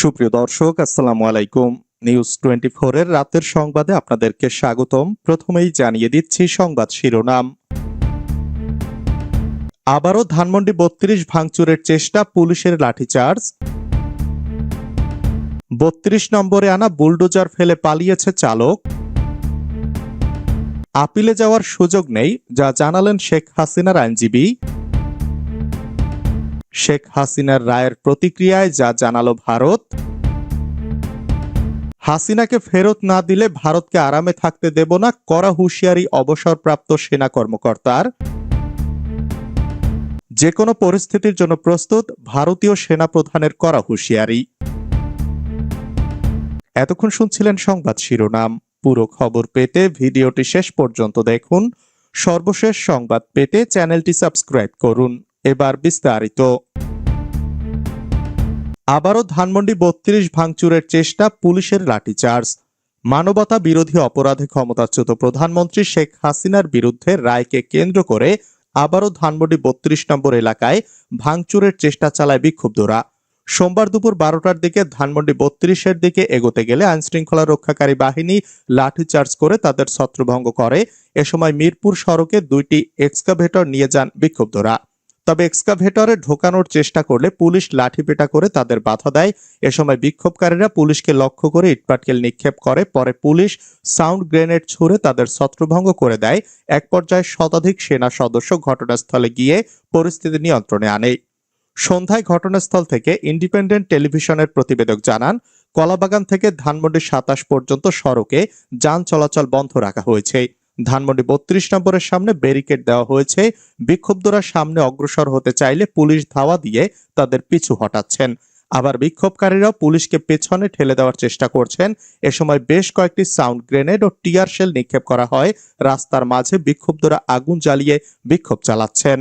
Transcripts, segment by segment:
সুপ্রিয় দর্শক, আসসালামু আলাইকুম। নিউজ টোয়েন্টি এর রাতের সংবাদে আপনাদেরকে স্বাগতম। প্রথমেই জানিয়ে দিচ্ছি সংবাদ শিরোনাম। আবারও ধানমন্ডি বত্রিশ ভাঙচুরের চেষ্টা, পুলিশের লাঠিচার্জ। বত্রিশ নম্বরে আনা বুলডোজার ফেলে পালিয়েছে চালক। আপিলে যাওয়ার সুযোগ নেই, যা জানালেন শেখ হাসিনার আইনজীবী। শেখ হাসিনার রায়ের প্রতিক্রিয়ায় যা জানালো ভারত, হাসিনাকে ফেরত না দিলে ভারতকে আরামে থাকতে দেব না কড়া হুঁশিয়ারি অবসরপ্রাপ্ত সেনা কর্মকর্তার। যে কোনো পরিস্থিতির জন্য প্রস্তুত ভারতীয় সেনা প্রধানের কড়া হুঁশিয়ারি। এতক্ষণ শুনছিলেন সংবাদ শিরোনাম। পুরো খবর পেতে ভিডিওটি শেষ পর্যন্ত দেখুন। সর্বশেষ সংবাদ পেতে চ্যানেলটি সাবস্ক্রাইব করুন। এবার বিস্তারিত। আবারও ধানমন্ডি বত্রিশ ভাঙচুরের চেষ্টা, পুলিশের লাঠিচার্জ। মানবতা বিরোধী অপরাধে ক্ষমতাচ্যুত প্রধানমন্ত্রী শেখ হাসিনার বিরুদ্ধে রায়কে কেন্দ্র করে আবারও ধানমন্ডি বত্রিশ নম্বর এলাকায় ভাঙচুরের চেষ্টা চালায় বিক্ষুব্ধরা। সোমবার দুপুর বারোটার দিকে ধানমন্ডি বত্রিশের দিকে এগোতে গেলে আইনশৃঙ্খলা রক্ষাকারী বাহিনী লাঠিচার্জ করে তাদের ছত্রভঙ্গ করে। এ সময় মিরপুর সড়কে দুইটি এক্সকাভেটর নিয়ে যান বিক্ষুব্ধরা। তবে এক্সকাভেটরে ঢোকানোর চেষ্টা করলে পুলিশ লাঠিপেটা করে তাদের বাধা দেয়। এ সময় বিক্ষোভকারীরা পুলিশকে লক্ষ্য করে ইটপাটকেল নিক্ষেপ করে, পরে পুলিশ সাউন্ড গ্রেনেড ছুড়ে তাদের ছত্রভঙ্গ করে দেয়। এক পর্যায়ে শতাধিক সেনা সদস্য ঘটনাস্থলে গিয়ে পরিস্থিতি নিয়ন্ত্রণে আনে। সন্ধ্যায় ঘটনাস্থল থেকে ইন্ডিপেন্ডেন্ট টেলিভিশনের প্রতিবেদক জানান, কলাবাগান থেকে ধানমন্ডি সাতাশ পর্যন্ত সড়কে যান চলাচল বন্ধ রাখা হয়েছে। ধানমন্ডি বত্রিশ নম্বরের সামনে ব্যারিকেড দেওয়া হয়েছে। বিক্ষুব্ধরা সামনে অগ্রসর হতে চাইলে পুলিশ ধাওয়া দিয়ে তাদের পিছু হটাচ্ছেন। আবার বিক্ষোভকারীরাও পুলিশকে পেছনে ঠেলে দেওয়ার চেষ্টা করছেন। এ সময় বেশ কয়েকটি সাউন্ড গ্রেনেড ও টিয়ার শেল নিক্ষেপ করা হয়। রাস্তার মাঝে বিক্ষুব্ধরা আগুন জ্বালিয়ে বিক্ষোভ চালাচ্ছেন।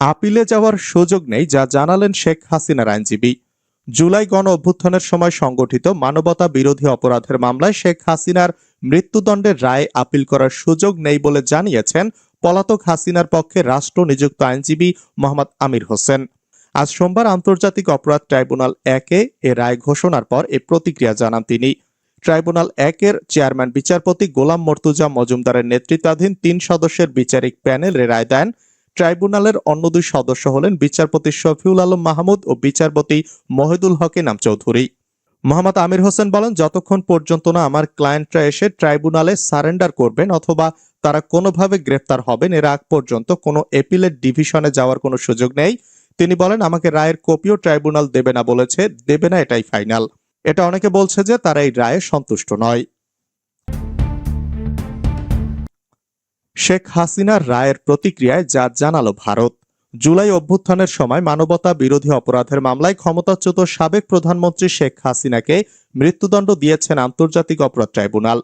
আপিলে যাওয়ার সুযোগ নেই, যা জানালেন শেখ হাসিনার আইনজীবী। জুলাই গণ অভ্যুত্থানের সময় সংগঠিত মানবতা বিরোধী অপরাধের মামলায় শেখ হাসিনার মৃত্যুদণ্ডের রায় আপিল করার সুযোগ নেই বলে জানিয়েছেন পলাতক হাসিনার পক্ষে রাষ্ট্র নিযুক্ত আইনজীবী মোহাম্মদ আমির হোসেন। আজ সোমবার আন্তর্জাতিক অপরাধ ট্রাইব্যুনাল একে এ রায় ঘোষণার পর এ প্রতিক্রিয়া জানান তিনি। ট্রাইব্যুনাল একের চেয়ারম্যান বিচারপতি গোলাম মর্তুজা মজুমদারের নেতৃত্বাধীন তিন সদস্যের বিচারিক প্যানেল এ রায় দেন। ট্রাইব্যুনালের অন্য দুই সদস্য হলেন বিচারপতি শফিউল আলম মাহমুদ ও বিচারপতি মহিদুল হকে নাম চৌধুরী। মোহাম্মদ আমির হোসেন বলেন, যতক্ষণ পর্যন্ত না আমার ক্লায়েন্টরা এসে ট্রাইব্যুনালে সারেন্ডার করবেন অথবা তারা কোনোভাবে গ্রেফতার হবেন, এর আগ পর্যন্ত কোনো এপিলের ডিভিশনে যাওয়ার কোনো সুযোগ নেই। তিনি বলেন, আমাকে রায়ের কপিও ট্রাইব্যুনাল দেবে না বলেছে, দেবে না এটাই ফাইনাল। এটা অনেকে বলছে যে তারা এই রায়ে সন্তুষ্ট নয়। শেখ হাসিনার রায়ের প্রতিক্রিয়ায় যা জানালো ভারত। জুলাই অভ্যুত্থানের সময় মানবতা বিরোধী অপরাধের মামলায় ক্ষমতাচ্যুত সাবেক প্রধানমন্ত্রী শেখ হাসিনাকে মৃত্যুদণ্ড দিয়েছেন আন্তর্জাতিক অপরাধ ট্রাইব্যুনাল।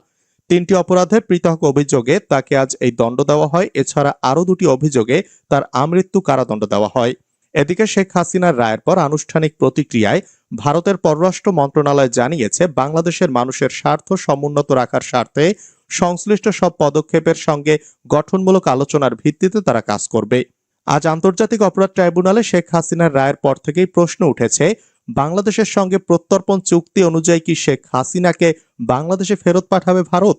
তিনটি অপরাধের পৃথক অভিযোগে তাকে আজ এই দণ্ড দেওয়া হয়। এছাড়া আরও দুটি অভিযোগে তার আমৃত্যু কারাদণ্ড দেওয়া হয়। এদিকে শেখ হাসিনার রায়ের পর আনুষ্ঠানিক প্রতিক্রিয়ায় ভারতের পররাষ্ট্র মন্ত্রণালয় জানিয়েছে, বাংলাদেশের মানুষের স্বার্থ সমুন্নত রাখার স্বার্থে সংশ্লিষ্ট সব পদক্ষেপের সঙ্গে গঠনমূলক আলোচনার ভিত্তিতে তারা কাজ করবে। আজ আন্তর্জাতিক অপরাধ ট্রাইব্যুনালে শেখ হাসিনার রায়ের পর থেকেই প্রশ্ন উঠেছে, বাংলাদেশের সঙ্গে প্রত্যর্পণ চুক্তি অনুযায়ী কি শেখ হাসিনাকে বাংলাদেশে ফেরত পাঠাবে ভারত?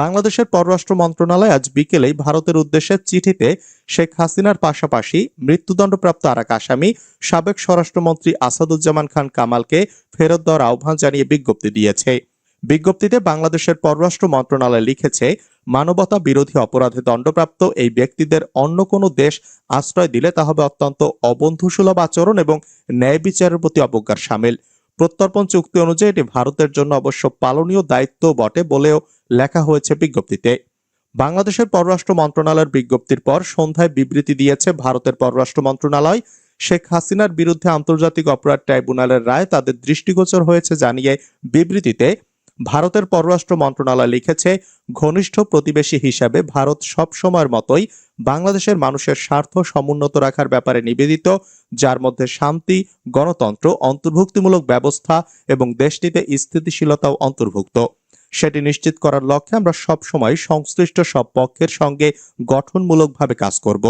বাংলাদেশের পররাষ্ট্র মন্ত্রণালয় আজ বিকেলেই ভারতের উদ্দেশ্যে চিঠিতে শেখ হাসিনার পাশাপাশি মৃত্যুদণ্ডপ্রাপ্ত আরাক আসামি, সাবেক স্বরাষ্ট্রমন্ত্রী আসাদুজ্জামান খান কামালকে ফেরত দেওয়ার আহ্বান জানিয়ে বিজ্ঞপ্তি দিয়েছে। বিজ্ঞপ্তিতে বাংলাদেশের পররাষ্ট্র মন্ত্রণালয় লিখেছে, মানবতা বিরোধী অপরাধে দণ্ডপ্রাপ্ত এই ব্যক্তিদের অন্য কোনো দেশ আশ্রয় দিলে তা হবে অত্যন্ত অবন্ধুসুলভ আচরণ এবং ন্যায় বিচারের প্রতি অবজ্ঞার সামিল। প্রত্যর্পণ চুক্তি অনুযায়ী এটি ভারতের জন্য অবশ্য পালনীয় দায়িত্ব বটে বলেও লেখা হয়েছে বিজ্ঞপ্তিতে। বাংলাদেশের পররাষ্ট্র মন্ত্রণালয়ের বিজ্ঞপ্তির পর সন্ধ্যায় বিবৃতি দিয়েছে ভারতের পররাষ্ট্র মন্ত্রণালয়। শেখ হাসিনার বিরুদ্ধে আন্তর্জাতিক অপরাধ ট্রাইব্যুনালের রায় তাদের দৃষ্টিগোচর হয়েছে জানিয়ে বিবৃতিতে ভারতের পররাষ্ট্র মন্ত্রণালয় লিখেছে, ঘনিষ্ঠ প্রতিবেশী হিসাবে ভারত সব সময়ের মতোই বাংলাদেশের মানুষের স্বার্থ সমুন্নত রাখার ব্যাপারে নিবেদিত, যার মধ্যে শান্তি, গণতন্ত্র, অন্তর্ভুক্তিমূলক ব্যবস্থা এবং দেশটিতে স্থিতিশীলতাও অন্তর্ভুক্ত। সেটি নিশ্চিত করার লক্ষ্যে আমরা সব সময় সংশ্লিষ্ট সব পক্ষের সঙ্গে গঠনমূলকভাবে কাজ করব।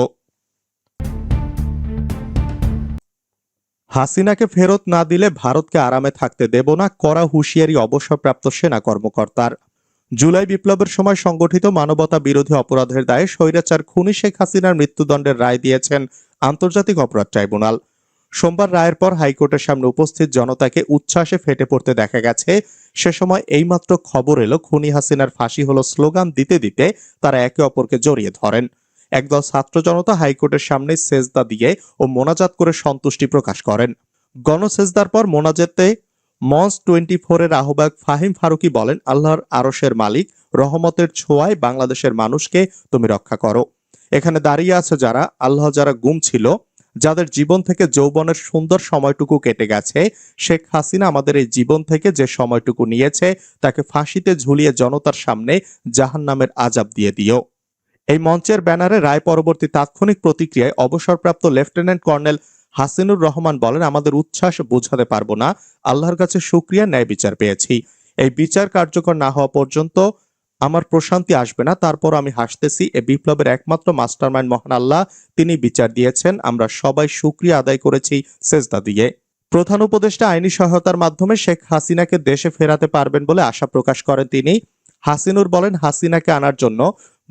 হাসিনাকে ফেরত না দিলে ভারতকে আরামে থাকতে দেব না কড়া হুঁশিয়ারি অবসরপ্রাপ্ত সেনা কর্মকর্তার। জুলাই বিপ্লবের সময় সংগঠিত মানবতা বিরোধী অপরাধের দায়ে স্বৈরাচার খুনি শেখ হাসিনার মৃত্যুদণ্ডের রায় দিয়েছেন আন্তর্জাতিক অপরাধ ট্রাইব্যুনাল। সোমবার রায়ের পর হাইকোর্টের সামনে উপস্থিত জনতাকে উচ্ছ্বাসে ফেটে পড়তে দেখা গেছে। সে সময় এইমাত্র খবর এলো, খুনি হাসিনার ফাঁসি হলো স্লোগান দিতে দিতে তারা একে অপরকে জড়িয়ে ধরেন। একদল ছাত্র জনতা হাইকোর্টের সামনে সেজদা দিয়ে ও মোনাজাত করে সন্তুষ্টি প্রকাশ করেন। গণসেজদার পর মোনাজাতে মঞ্চ টোয়েন্টি ফোরের আহ্বায়ক ফাহিম ফারুকি বলেন, আল্লাহর আরশের মালিক, রহমতের ছোঁয়ায় বাংলাদেশের মানুষকে তুমি রক্ষা করো। এখানে দাঁড়িয়ে আছে যারা, আল্লাহ যারা গুম ছিল, যাদের জীবন থেকে যৌবনের সুন্দর সময়টুকু কেটে গেছে, শেখ হাসিনা আমাদের এই জীবন থেকে যে সময়টুকু নিয়েছে, তাকে ফাঁসিতে ঝুলিয়ে জনতার সামনে জাহান নামের আজাব দিয়ে দিও। এই মঞ্চের ব্যানারে রায় পরবর্তী তাৎক্ষণিক প্রতিক্রিয়ায় অবসরপ্রাপ্ত লেফটেন্যান্ট কর্নেল হাসিনুর রহমান বলেন, আমাদের উচ্ছ্বাস বোঝাতে পারব না। আল্লাহর কাছে সুক্রিয়া ন্যায় বিচার পেয়েছি। এই বিচার কার্যকর না হওয়া পর্যন্ত আমার প্রশান্তি আসবে না। তারপর আমি হাসতেছি। এ বিপ্লবের একমাত্র মাস্টারমাইন্ড মহান আল্লাহ। তিনি বিচার দিয়েছেন। আমরা সবাই সুক্রিয়া আদায় করেছি সেজদা দিয়ে। প্রধান উপদেষ্টা আইনি সহায়তার মাধ্যমে শেখ হাসিনাকে দেশে ফেরাতে পারবেন বলে আশা প্রকাশ করেন তিনি। হাসিনুর বলেন, হাসিনাকে আনার জন্য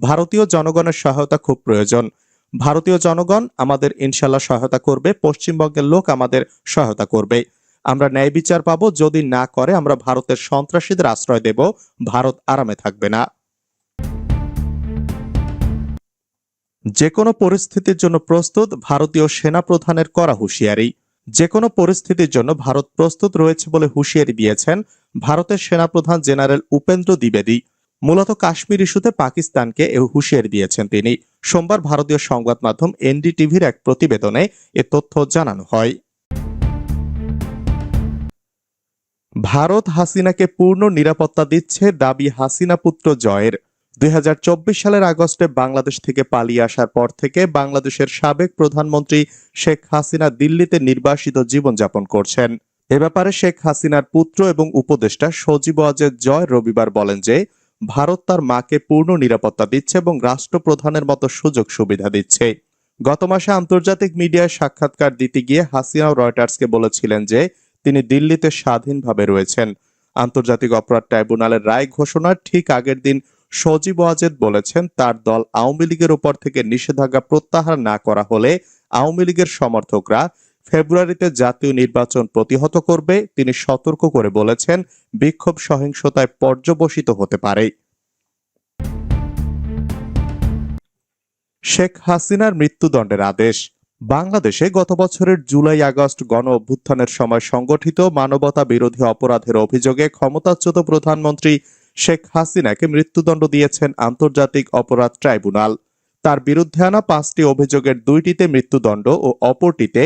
ভারতীয় জনগণের সহায়তা খুব প্রয়োজন। ভারতীয় জনগণ আমাদের ইনশাল্লাহ সহায়তা করবে, পশ্চিমবঙ্গের লোক আমাদের সহায়তা করবে। আমরা ন্যায় বিচার পাবো, যদি না করে আমরা ভারতের সন্ত্রাসীদের আশ্রয় দেব, ভারত আরামে থাকবে না। যে কোনো পরিস্থিতির জন্য প্রস্তুত ভারতীয় সেনা প্রধানের করা হুঁশিয়ারি। যে কোনো পরিস্থিতির জন্য ভারত প্রস্তুত রয়েছে বলে হুঁশিয়ারি দিয়েছেন ভারতের সেনাপ্রধান জেনারেল উপেন্দ্র দ্বিবেদী। মূলত কাশ্মীর ইস্যুতে পাকিস্তানকে এ হুঁশিয়ারি দিয়েছেন তিনি। সোমবার ভারতীয় সংবাদ মাধ্যম এনডিটিভির এক প্রতিবেদনে এ তথ্য জানানো হয়। ভারত হাসিনাকে পূর্ণ নিরাপত্তা দিচ্ছে দাবি হাসিনা পুত্র জয়ের। দুই হাজার চব্বিশ সালের আগস্টে বাংলাদেশ থেকে পালিয়ে আসার পর থেকে বাংলাদেশের সাবেক প্রধানমন্ত্রী শেখ হাসিনা দিল্লিতে নির্বাসিত জীবনযাপন করছেন। এ ব্যাপারে শেখ হাসিনার পুত্র এবং উপদেষ্টা সজীব ওয়াজেদ জয় রবিবার বলেন যে ভারত তার মাকে পূর্ণ নিরাপত্তা দিচ্ছে এবং রাষ্ট্রপ্রধানের মতো সুযোগ সুবিধা দিচ্ছে। গত মাসে আন্তর্জাতিক মিডিয়ায় সাক্ষাৎকার দিতে গিয়ে হাসিনা রয়টার্সকে বলেছিলেন যে, তিনি দিল্লিতে স্বাধীনভাবে রয়েছেন। আন্তর্জাতিক অপরাধ ট্রাইব্যুনালের রায় ঘোষণার ঠিক আগের দিন সজীব ওয়াজেদ বলেছেন, তার দল আওয়ামী লীগের উপর থেকে নিষেধাজ্ঞা প্রত্যাহার না করা হলে আওয়ামী লীগের সমর্থকরা ফেব্রুয়ারিতে জাতীয় নির্বাচন প্রতিহত করবে, তিনি সতর্ক করে বলেছেন বিক্ষোভ সহিংসতায় পর্যবসিত হতে পারে। শেখ হাসিনার মৃত্যুদণ্ডের আদেশ। বাংলাদেশে গত বছরের জুলাই আগস্ট গণ অভ্যুত্থানের সময় সংগঠিত মানবতা বিরোধী অপরাধের অভিযোগে ক্ষমতাচ্যুত প্রধানমন্ত্রী শেখ হাসিনাকে মৃত্যুদণ্ড দিয়েছেন আন্তর্জাতিক অপরাধ ট্রাইব্যুনাল। তার বিরুদ্ধে আনা পাঁচটি অভিযোগের দুইটিতে মৃত্যুদণ্ড ও অপরটিতে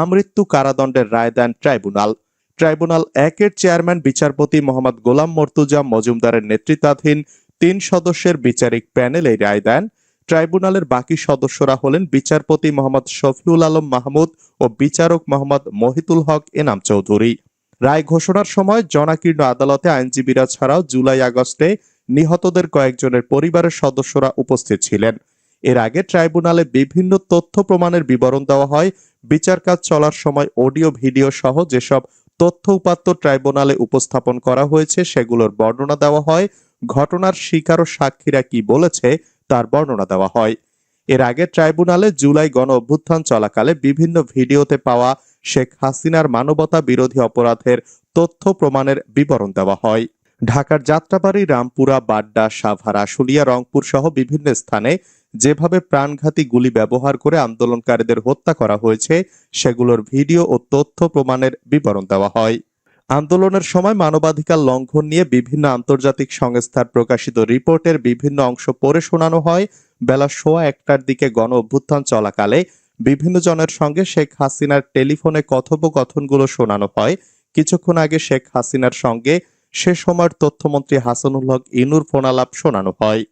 আমৃত্যু কারাদণ্ডের রায় দেন ট্রাইব্যুনাল। ট্রাইব্যুনাল একের চেয়ারম্যান, বিচারপতি মোহাম্মদ গোলাম মর্তুজা মজুমদারের নেতৃত্বাধীন তিন সদস্যের বিচারিক প্যানেল এই রায় দেন। ট্রাইব্যুনালের বাকি সদস্যরা হলেন বিচারপতি মোহাম্মদ শফিউল আলম মাহমুদ ও বিচারক মোহাম্মদ মহিতুল হক এনাম চৌধুরী। রায় ঘোষণার সময় জনাকীর্ণ আদালতে আইনজীবীরা ছাড়াও জুলাই আগস্টে নিহতদের কয়েকজনের পরিবারের সদস্যরা উপস্থিত ছিলেন। এর আগে ট্রাইব্যুনালে বিভিন্ন তথ্য প্রমাণের বিবরণ দেওয়া হয়। বিচার কাজ চলার সময় অডিও, ভিডিও সহ যেসব তথ্য উপাত্ত ট্রাইব্যুনালে উপস্থাপন করা হয়েছে, সেগুলোর বর্ণনা দেওয়া হয়। ঘটনার শিকার ও সাক্ষীরা কি বলেছে, তার বর্ণনা দেওয়া হয়। এর আগে ট্রাইব্যুনালে জুলাই গণ অভ্যুত্থান চলাকালে বিভিন্ন ভিডিওতে পাওয়া শেখ হাসিনার মানবতা বিরোধী অপরাধের তথ্য প্রমাণের বিবরণ দেওয়া হয়। ঢাকার যাত্রাবাড়ি, রামপুরা, বাড্ডা, সাভার, আশুলিয়া, রংপুর সহ বিভিন্ন স্থানে যেভাবে প্রাণঘাতী গুলি ব্যবহার করে আন্দোলনকারীদের হত্যা করা হয়েছে, সেগুলোর ভিডিও ও তথ্য প্রমাণের বিবরণ দেওয়া হয়। আন্দোলনের সময় মানবাধিকার লঙ্ঘন নিয়ে বিভিন্ন আন্তর্জাতিক সংস্থার প্রকাশিত রিপোর্টের বিভিন্ন অংশ পড়ে শোনানো হয়। বেলা সোয়া একটার দিকে গণ অভ্যুত্থান চলাকালে বিভিন্ন জনের সঙ্গে শেখ হাসিনার টেলিফোনে কথোপকথনগুলো শোনানো হয়। কিছুক্ষণ আগে শেখ হাসিনার সঙ্গে সে সময়ের তথ্যমন্ত্রী হাসানুল হক ইনুর ফোনালাপ শোনানো হয়।